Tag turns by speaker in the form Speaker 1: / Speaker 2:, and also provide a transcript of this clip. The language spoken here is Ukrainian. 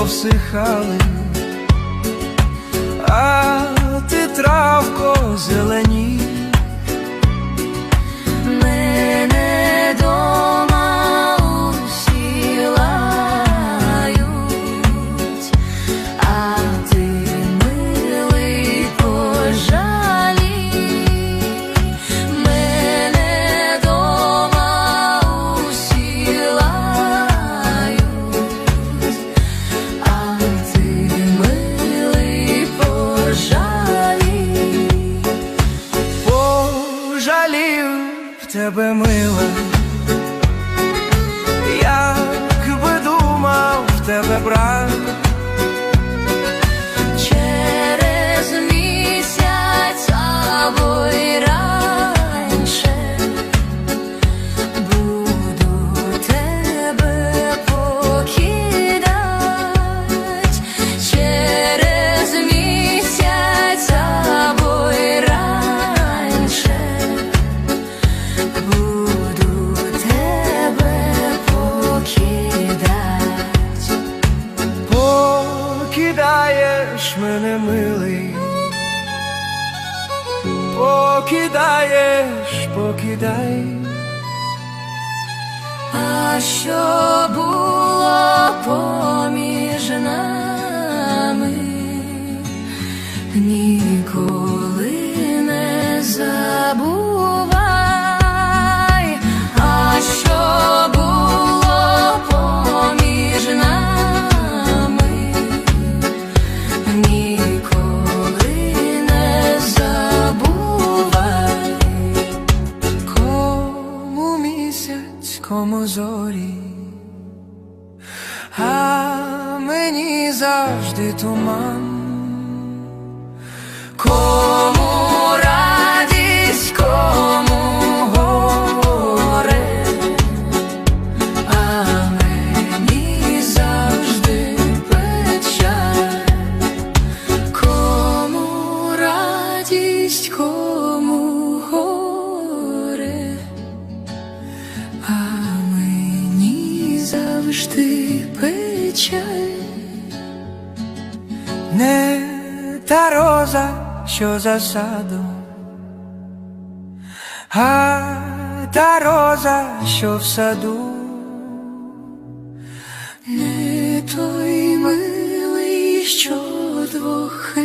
Speaker 1: Повсихали, а ти травко зелені.
Speaker 2: Never move.
Speaker 1: Покидаєш мене милий, покидаєш, покидай.
Speaker 2: А що було поміж
Speaker 1: зорі, а мені завжди туман.
Speaker 2: Кому радість, кому горе, а мені завжди печаль. Кому радість, кому завжди печаль.
Speaker 1: Не та роза, що за садом, а та роза, що в саду.
Speaker 2: Не той милий, що двох